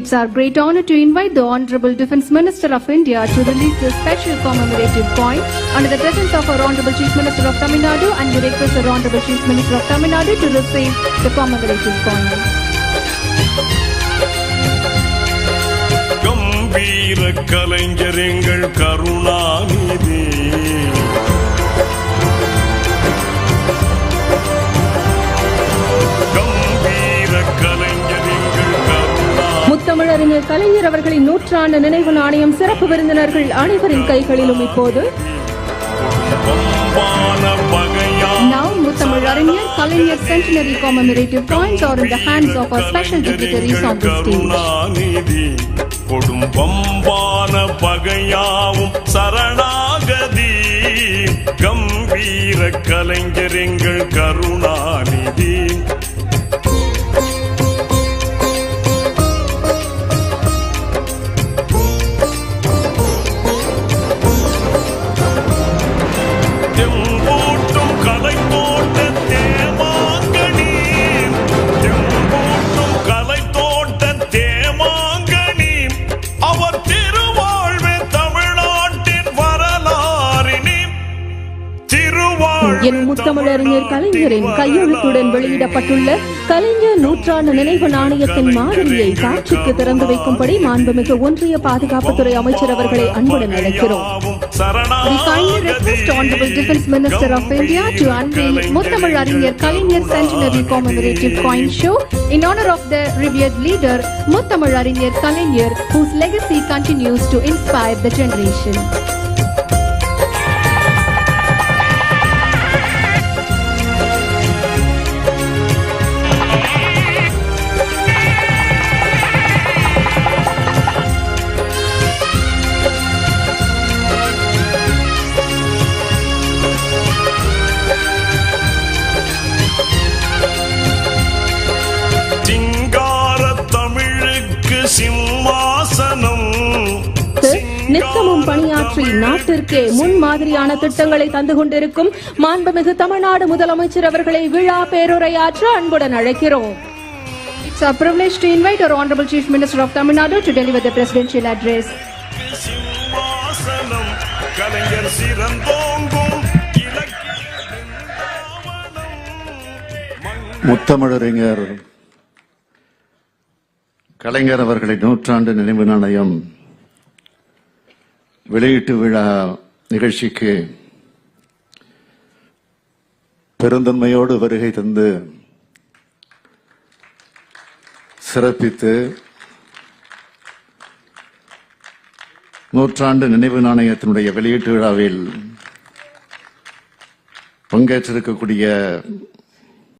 It's our great honor to invite the Honorable Defence Minister of India to release the special commemorative coin under the presence of our Honorable Chief Minister of Tamil Nadu and we request the Honorable Chief Minister of Tamil Nadu to receive the commemorative coin. கம்பீர கலைஞர் எங்கள் கருணாநிதி முத்தமிழறிஞர் கலைஞர் அவர்களின் நூற்றாண்டு நினைவு நாணயம் சிறப்பு விருந்தினர்கள் அனைவரின் கைகளிலும் இப்போது பம்பான பகையா Now, Muttamil Arinyar Kalaignar Centenary commemorative coins are in the hands of our special dignitaries on the stage. Karunanidhi கொடும் பம்பான பகையாவும் சரணாகதி கம்பீர கலைஞர் எங்கள் கருணாநிதி திருவாழ்வே என் முத்தமிழறிஞர் கலைஞரின் கையெழுத்துடன் வெளியிடப்பட்டுள்ள கலைஞர் நூற்றாண்டு நினைவு நாணயத்தின் மாதிரியை காட்சிக்கு திறந்து வைக்கும்படி மாண்புமிகு ஒன்றிய பாதுகாப்புத்துறை அமைச்சர் அவர்களை அன்புடன் அழைக்கிறோம் We kindly request Honorable Defence Minister of India to unveil Muttamil Arinyar Kalaignar Centenary commemorative coin show in honor of the revered leader Muttamil Arinyar Kalaignar whose legacy continues to inspire the generation. சிம்மாசனம் நித்தமும் பணியாற்றி நாட்டிற்கே முன் மாதிரியான திட்டங்களை தந்து கொண்டிருக்கும் மாண்புமிகு தமிழ்நாடு முதலமைச்சர் அவர்களை விழா பேருரையாற்ற அன்புடன் அழைக்கிறோம் It's our privilege to invite our Honorable Chief Minister of Tamil Nadu to deliver the presidential address. கலைஞர் சிறந்தோங்கும். முத்தமிழறிஞர் கலைஞர் அவர்களின் நூற்றாண்டு நினைவு நாணயம் வெளியீட்டு விழா நிகழ்ச்சிக்கு பெருந்தன்மையோடு வருகை தந்து சிறப்பித்து நூற்றாண்டு நினைவு நாணயத்தினுடைய வெளியீட்டு விழாவில் பங்கேற்றிருக்கக்கூடிய